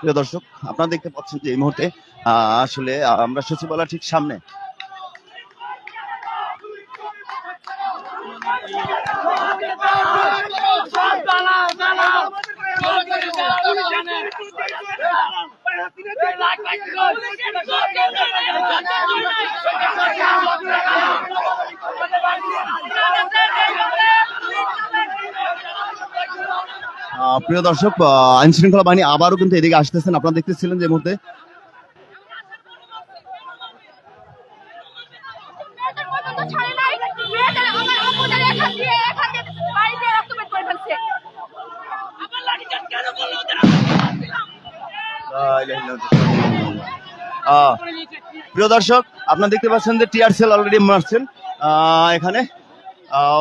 প্রিয় দর্শক আপনারা দেখতে পাচ্ছেন যে এই মুহূর্তে আসলে আমরা সচিবালয় ঠিক সামনে প্রিয় দর্শক আইন শৃঙ্খলা বাহিনী আবারও কিন্তু এদিকে আসতেছেন। আপনারা দেখতেছিলেন যে মুহূর্তে প্রিয় দর্শক, আপনারা দেখতে পাচ্ছেন যে টিআর সেল অলরেডি মারছেন। এখানে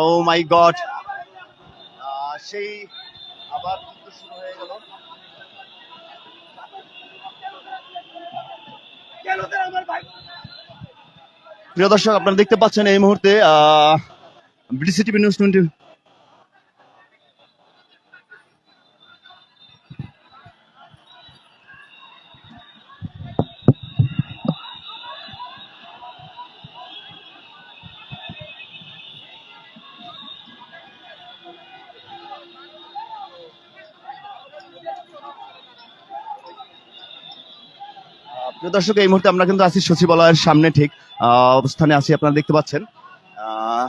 ও মাই গড সেই প্রিয় দর্শক আপনারা দেখতে পাচ্ছেন এই মুহূর্তে বিডিসি টিভি নিউজ টোয়েন্টি দর্শক এই মুহূর্তে আমরা কিন্তু আছি সচিবালয়ের সামনে ঠিক অবস্থানে আছি আপনারা দেখতে পাচ্ছেন আহ,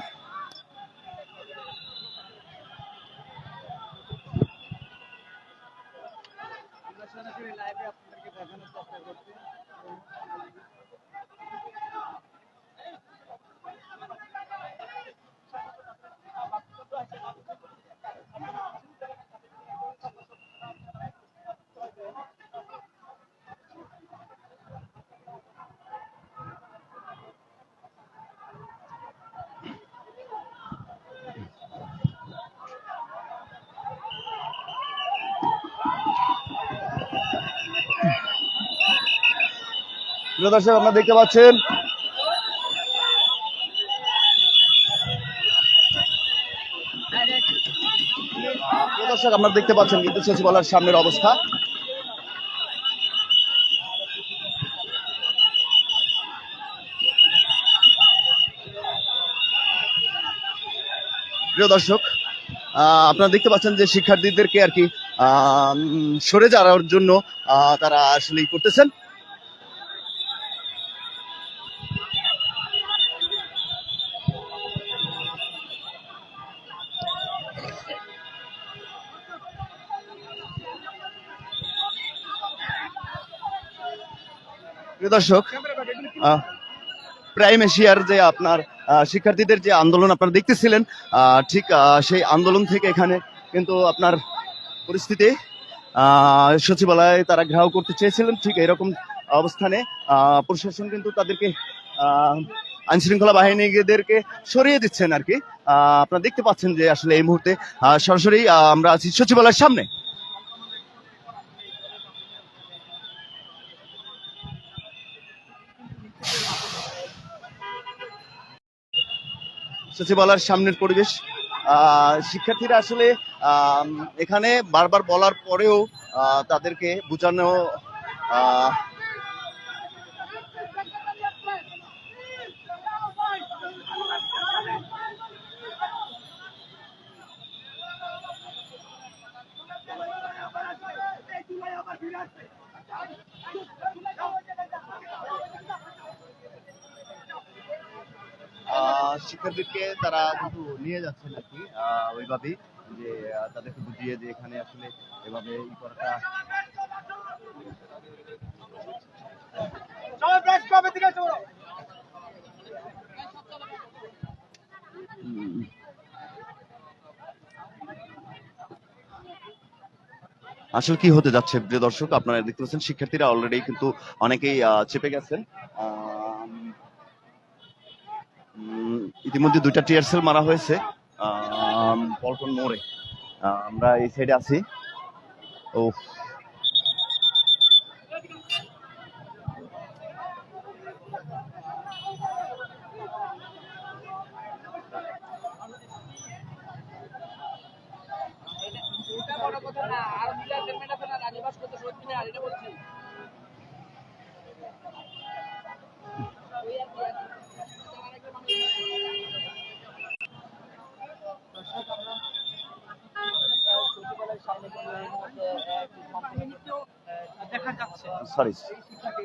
প্রিয় দর্শক, আপনারা দেখতে পাচ্ছেন। প্রিয় দর্শক, আপনারা দেখতে পাচ্ছেন কিন্তু সচিবালয়ের সামনের অবস্থা। প্রিয় দর্শক আপনারা দেখতে পাচ্ছেন যে শিক্ষার্থীদেরকে আর কি সরে যাওয়ার জন্য তারা আসলে ই করতেছেন। প্রিয় দর্শক প্রাইম এশিয়ার যে আপনার শিক্ষার্থীদের যে আন্দোলন আপনারা দেখতেছিলেন ঠিক সেই আন্দোলন থেকে এখানে কিন্তু আপনার পরিস্থিতি সচিবালয়ে তারা ঘেরাও করতে চেয়েছিলেন, ঠিক এরকম অবস্থানে প্রশাসন কিন্তু তাদেরকে আইনশৃঙ্খলা বাহিনীদেরকে সরিয়ে দিচ্ছেন আর কি। আপনারা দেখতে পাচ্ছেন যে আসলে এই মুহূর্তে সরাসরি আমরা আছি সচিবালয়ের সামনে। সচিবালয়ের সামনের পরিবেশ। শিক্ষার্থীরা আসলে এখানে বারবার বলার পরেও তাদেরকে বোঝানো আহ, আহ, তারা কিন্তু নিয়ে যাচ্ছেন আর কি ওইভাবেই যে তাদেরকে বুঝিয়ে যে এখানে আসলে এভাবে ই করাটা। আসলে কি হতে যাচ্ছে প্রিয় দর্শক আপনারা দেখতে পাচ্ছেন শিক্ষার্থীরা অলরেডি কিন্তু অনেকেই আহ, চেপে গেছেন উম, ইতিমধ্যে দুইটা টিয়ার সেল মারা হয়েছে পল্টন মোড়ে। আমরা এই সাইডে আছি। ও এটা যাচ্ছে সরি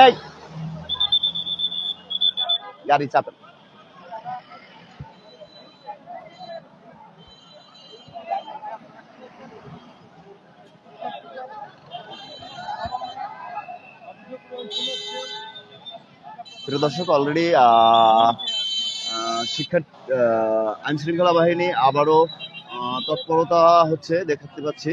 এই গাড়ি প্রিয় দর্শক অলরেডি শিক্ষা আইন শৃঙ্খলা বাহিনী আবারও তৎপরতা হচ্ছে দেখতে পাচ্ছি।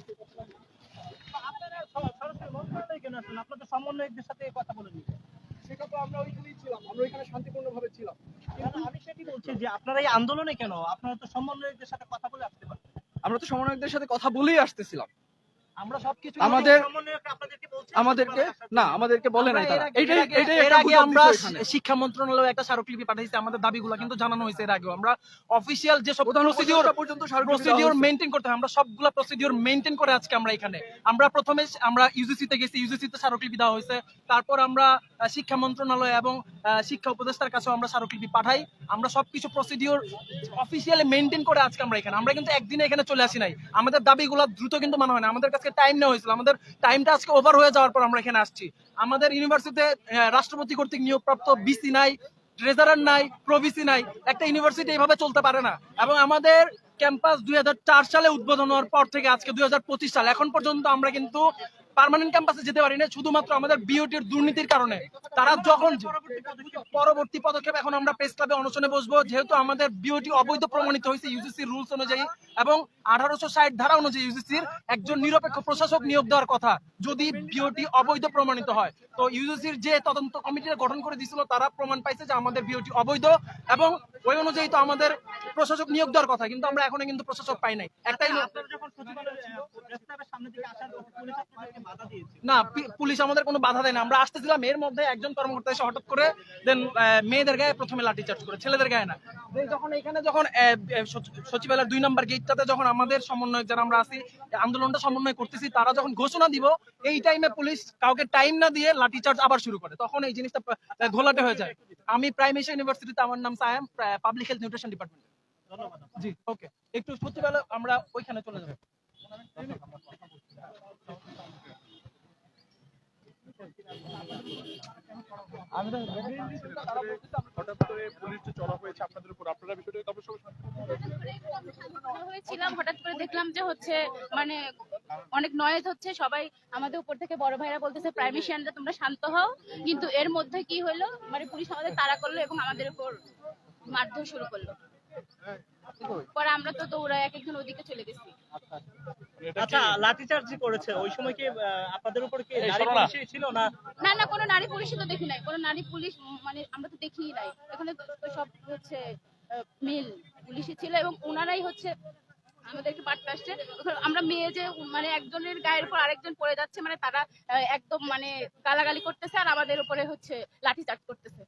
আহ, আপনারা সর- সরাসরি মন্ত্রণালয়ে কেন আসলেন? আপনাদের সমন্বয়কদের সাথে কথা বলে নিন। সেটা তো আমরা ওইখানেই ছিলাম আমরা ওইখানে শান্তিপূর্ণভাবে ছিলাম কিন্তু আমি বলছি যে আপনারা এই আন্দোলনে কেন? আপনারা তো সমন্বয়কদের সাথে কথা বলে আসতে পারেন আমরা তো সমন্বয়কদের সাথে কথা বলেই আসতেছিলাম। আমরা সবকিছু আমাদের- সমন্বয়ক আপনাদেরকে বলছি আমাদেরকে না আমাদেরকে বলে নাই তারা। এইটাই এইটাই এর আগে আমরা শিক্ষা মন্ত্রণালয়ে একটা স্মারকলিপি পাঠাইছি আমাদের দাবিগুলো কিন্তু জানানো হয়েছে এর আগেও। আমরা অফিসিয়াল যে সব প্রসিডিওর পর্যন্ত প্রসিডিওর হয়েছে। করতে হয় আমরা সবগুলা প্রসিডিওর করে আজকে আমরা এখানে। আমরা প্রথমে আমরা ইউজিসি তে গেছি ইউজিসি তে স্মারকলিপি দেওয়া হয়েছে। তারপর আমরা শিক্ষা মন্ত্রণালয় এবং শিক্ষা উপদেষ্টার কাছেও আমরা স্মারকলিপি পাঠাই। আমরা সবকিছু প্রসিডিওর অফিসিয়ালি মেনটেন করে আজকে আমরা এখানে। আমরা কিন্তু একদিনে এখানে চলে আসি নাই। আমাদের দাবিগুলো দ্রুত কিন্তু মানা হয় না আমাদের কাছে টাইম নেওয়া হয়েছিল। আমাদের টাইমটা আজকে ওভার হয়ে যাওয়ার পর আমরা এখানে আসছি। আমাদের ইউনিভার্সিটিতে রাষ্ট্রপতি কর্তৃক নিয়োগপ্রাপ্ত বিসি নাই ট্রেজারার নাই প্রভিসি নাই, একটা ইউনিভার্সিটি এইভাবে চলতে পারে না। এবং আমাদের ক্যাম্পাস দুই হাজার চার সালে উদ্বোধন হওয়ার পর থেকে আজকে দুই সাল। এখন পর্যন্ত আমরা কিন্তু পার্মানেন্ট ক্যাম্পাসে যেতে পারি না, শুধুমাত্র আমাদের বিওটির দুর্নীতির কারণে। তারা যখন পরবর্তী পদক্ষেপ এখন আমরা প্রেস ক্লাবে অনশনে বসবো, যেহেতু আমাদের বিওটি অবৈধ প্রমাণিত হয়েছে ইউজিসি রুলস অনুযায়ী, এবং আঠারোশো ষাট ধারা অনুযায়ী ইউজিসির একজন নিরপেক্ষ প্রশাসক নিয়োগ দেওয়ার কথা, যদি বিওটি অবৈধ প্রমাণিত হয়। তো ইউজিসির যে তদন্ত কমিটিটা গঠন করে দিয়েছিল, তারা প্রমাণ পাইছে যে আমাদের বিওটি অবৈধ, এবং ওই অনুযায়ী তো আমাদের প্রশাসক নিয়োগ দেওয়ার কথা কিন্তু আমরা এখনও কিন্তু প্রশাসক পাই নাই। একটাই বাধা দিয়েছে? না পুলিশ আমাদের কোনো বাধা দেয় না। আমরা আসতেছিলাম এর মধ্যে একজন কর্মকর্তা এসে হঠাৎ করে দেন মেয়েদের গায়ে প্রথমে লাঠি চার্জ করে ছেলেদের গায়ে না। যখন এখানে যখন সচিবালয়ের দুই নম্বর গেটটাতে যখন আমাদের সমন্বয় যারা আমরা আছি আন্দোলনটা সমন্বয় করতেছি তারা যখন ঘোষণা দিব এই টাইমে পুলিশ কাউকে টাইম না দিয়ে লাঠি চার্জ আবার শুরু করে। তখন এই জিনিসটা ঘোলাটে হয়ে যায়। আমি প্রাইম এশিয়া ইউনিভার্সিটিতে আমার নাম Sayam public health nutrition department জি ওকে। একটু আমরা ওইখানে চলে যাব। হঠাৎ করে পুলিশ যে চড়া হয়েছে আপনাদের উপর আপনারা বিষয়টা তবে হয়েছিলাম হঠাৎ করে দেখলাম যে হচ্ছে মানে অনেক নয়েজ হচ্ছে সবাই আমাদের উপর থেকে বড় ভাইরা বলতেছে প্রাইমেশিয়ানরা তোমরা শান্ত হও। কিন্তু এর মধ্যে কি হলো? মানে পুলিশ আমাদের তাড়া করল এবং আমাদের উপর মারধর শুরু করল। পরে আমরা তো দৌড়ায় এক একজন ওদিকে চলে গেছি। আচ্ছা লাঠিচার্জ করেছে ওই সময় কি আপনাদের উপর কি নারী পুলিশই ছিল না? না না কোনো নারী পুলিশই তো দেখি নাই। কোনো নারী পুলিশ মানে আমরা তো দেখিই নাই। এখানে সব হচ্ছে মেল পুলিশই ছিল এবং ওনারাই হচ্ছে আমাদেরকে বার্তা আসছে আমরা মেয়ে যে মানে একজনের গায়ের উপর আরেকজন পড়ে যাচ্ছে মানে তারা আহ, একদম মানে গালাগালি করতেছে আর আমাদের উপরে হচ্ছে লাঠি চার্জ করতেছে।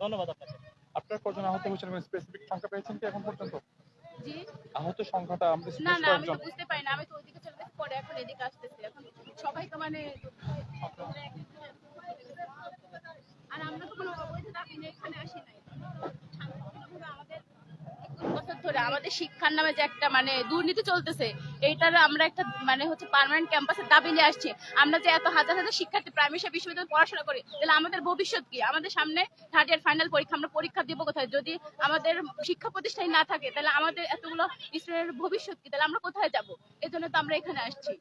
ধন্যবাদ আপনাকে। আপনার কজন আহত হয়েছেন স্পেসিফিক সংখ্যা পেয়েছেন কি এখন পর্যন্ত? জি। আহত সংখ্যাটা না না আমি তো বুঝতে পারি না আমি তো ওইদিকে চলে গেছি পরে এখন এদিকে আসতেছি। এখন সবাই তো মানে আর আমরা তো কোনো অবৈধ দাবি নিয়ে এখানে আসি নাই শান্তিপূর্ণভাবে আমাদের একুশ বছর ধরে আমাদের শিক্ষার নামে যে একটা মানে দুর্নীতি চলতেছে, এইটার আমরা একটা মানে হচ্ছে পার্মানেন্ট ক্যাম্পাসের দাবি নিয়ে আসছি। আমরা যে এত হাজার হাজার শিক্ষার্থী প্রাইমারি বিশ্ববিদ্যালয়ে পড়াশোনা করি, তাহলে আমাদের ভবিষ্যৎ কি? আমাদের সামনে থার্ড ইয়ার ফাইনাল পরীক্ষা, আমরা পরীক্ষা দিব কোথায়? যদি আমাদের শিক্ষা প্রতিষ্ঠান না থাকে, তাহলে আমাদের এতগুলো স্টুডেন্টের ভবিষ্যৎ কি? তাহলে আমরা কোথায় যাব? এই জন্য তো আমরা এখানে আসছি।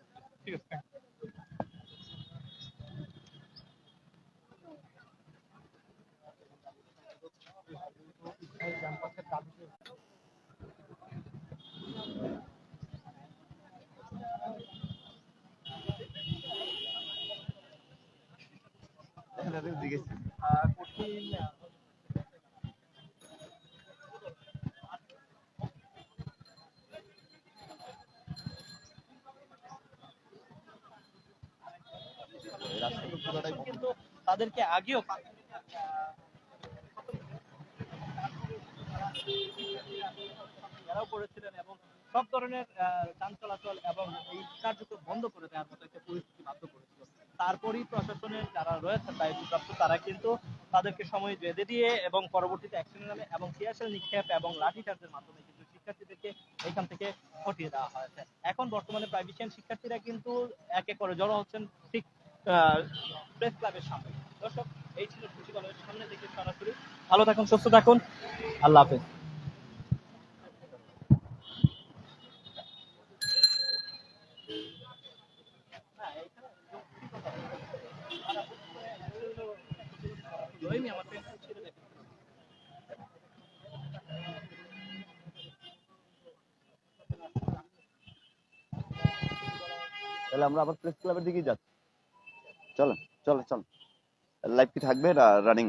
you. কিন্তু তাদেরকে আগেও এরাও এবং সব ধরনের যান চলাচল এবং এই কার্যক্রম বন্ধ করে দেওয়ার মতো একটা পরিস্থিতি বাধ্য করেছিল। তারপরই প্রশাসনের যারা রয়েছেন দায়িত্বপ্রাপ্ত তারা কিন্তু তাদেরকে সময় বেঁধে দিয়ে এবং পরবর্তীতে অ্যাকশনের নামে এবং টিয়ারশেল নিক্ষেপ এবং লাঠিচার্জের মাধ্যমে কিন্তু শিক্ষার্থীদেরকে এখান থেকে হটিয়ে দেওয়া হয়েছে। এখন বর্তমানে প্রাইভেশন শিক্ষার্থীরা কিন্তু এক করে জড়ো হচ্ছেন ঠিক প্রেস ক্লাবের সামনে। দর্শক, এই ছিল সচিবালয়ের সামনে থেকে সরাসরি। ভালো থাকুন, সুস্থ থাকুন। আল্লাহ হাফেজ। আমরা আবার প্রেস ক্লাবের দিকেই যাচ্ছি। চলো চলো চলো লাইভ কি থাকবে না রানিং